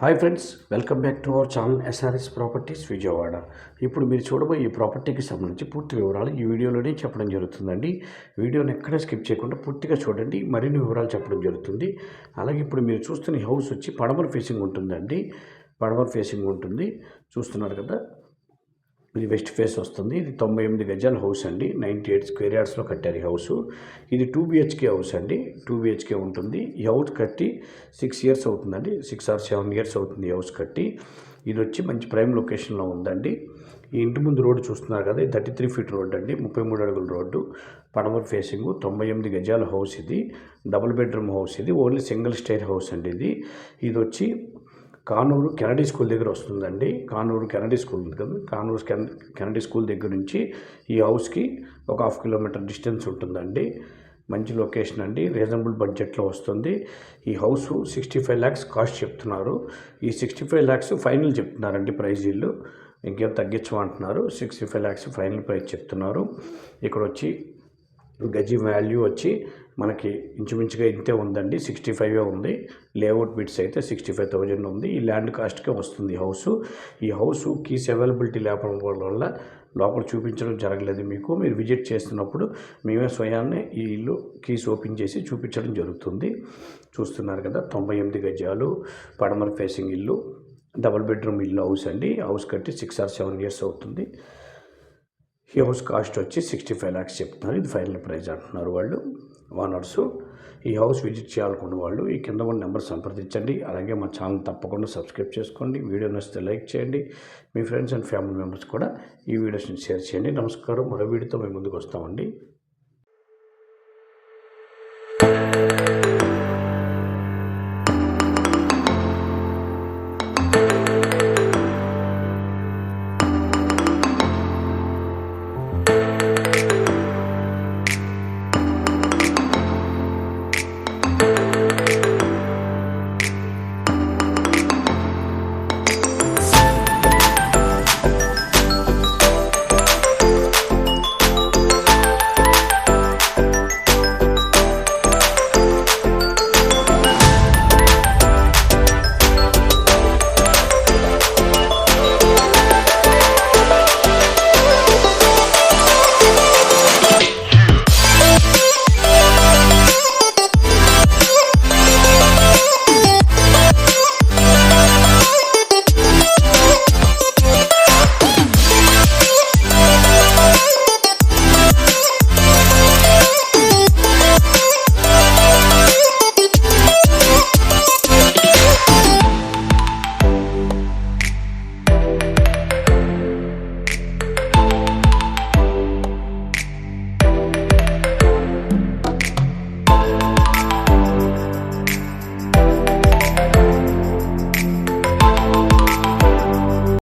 Hi friends welcome back to our channel SRS properties Vijayawada. ఇప్పుడు మీరు చూడబోయే ఈ ప్రాపర్టీకి సంబంధించి పూర్తి వివరాలు ఈ వీడియోలోనే చెప్పడం జరుగుతుందండి. వీడియోని ఎక్కడ స్కిప్ చేయకుండా పూర్తిగా చూడండి మరిన్ని వివరాలు చెప్పడం జరుగుతుంది. అలాగే ఇప్పుడు మీరు చూస్తున్న హౌస్ వచ్చి పడమర ఫేసింగ్ ఉంటుందండి. పడమర ఫేసింగ్ ఉంటుంది. చూస్తున్నారు కదా? ఇది వెస్ట్ ఫేస్ వస్తుంది. ఇది తొంభై ఎనిమిది గజాల హౌస్ అండి. నైంటీ ఎయిట్ స్క్వేర్ యార్డ్స్లో కట్టారు ఈ హౌస్. ఇది టూ బిహెచ్కే హౌస్ అండి. టూ బిహెచ్కే ఉంటుంది. ఈ హౌస్ కట్టి సిక్స్ ఇయర్స్ అవుతుందండి. సిక్స్ ఆర్ సెవెన్ ఇయర్స్ అవుతుంది ఈ హౌస్ కట్టి. ఇది వచ్చి మంచి ప్రైమ్ లొకేషన్లో ఉందండి. ఈ ఇంటి ముందు రోడ్డు చూస్తున్నారు కదా ఇది థర్టీ త్రీ ఫీట్ రోడ్ అండి. ముప్పై మూడు అడుగుల రోడ్డు. పడమర ఫేసింగ్. తొంభై ఎనిమిది గజాల హౌస్ ఇది. డబుల్ బెడ్రూమ్ హౌస్ ఇది. ఓన్లీ సింగిల్ స్టైర్ హౌస్ అండి ఇది. ఇది వచ్చి కానూరు కెనడీ స్కూల్ దగ్గర వస్తుందండి. కానూరు కెనడీ స్కూల్ ఉంది కదా. కానూరు కెన కెనడీ స్కూల్ దగ్గర నుంచి ఈ హౌస్కి ఒక హాఫ్ కిలోమీటర్ డిస్టెన్స్ ఉంటుందండి. మంచి లొకేషన్ అండి. రీజనబుల్ బడ్జెట్లో వస్తుంది. ఈ house sixty five lakhs cost చెప్తున్నారు. ఈ సిక్స్టీ ఫైవ్ ల్యాక్స్ ఫైనల్ చెప్తున్నారండి ప్రైజ్ వీళ్ళు ఇంకేం తగ్గించమంటున్నారు sixty five lakhs final price చెప్తున్నారు. ఇక్కడ వచ్చి గజి వాల్యూ వచ్చి మనకి ఇంచుమించుగా ఇంతే ఉందండి. సిక్స్టీ ఫైవ్ ఉంది. లేఅవుట్ బిట్స్ అయితే సిక్స్టీ ఫైవ్ థౌజండ్ ఉంది. ఈ ల్యాండ్ కాస్ట్కే వస్తుంది హౌసు హౌస్. ఈ హౌస్ కీస్ అవైలబిలిటీ లేకపోవడం వల్ల లోపల చూపించడం జరగలేదు మీకు. మీరు విజిట్ చేస్తున్నప్పుడు మేమే స్వయాన్నే ఈ ఇల్లు కీస్ ఓపెన్ చేసి చూపించడం జరుగుతుంది. చూస్తున్నారు కదా తొంభై ఎనిమిది గజాలు పడమర ఫేసింగ్ ఇల్లు. డబుల్ బెడ్రూమ్ ఇల్లు హౌస్ అండి. హౌస్ కట్టి సిక్స్ ఆర్ సెవెన్ ఇయర్స్ అవుతుంది. ఈ హౌస్ కాస్ట్ వచ్చి సిక్స్టీ ఫైవ్ ల్యాక్స్ చెప్తున్నారు. ఇది ఫైనల్ ప్రైస్ అంటున్నారు వాళ్ళు. ఓనర్స్ ఈ హౌస్ విజిట్ చేయాలనుకున్న వాళ్ళు ఈ కింద ఉన్న నెంబర్ సంప్రదించండి. అలాగే మా ఛానల్ తప్పకుండా సబ్స్క్రైబ్ చేసుకోండి. వీడియో నచ్చితే లైక్ చేయండి. మీ ఫ్రెండ్స్ అండ్ ఫ్యామిలీ మెంబర్స్ కూడా ఈ వీడియోస్ని షేర్ చేయండి. నమస్కారం. మరో వీడియోతో మేము ముందుకు వస్తామండి.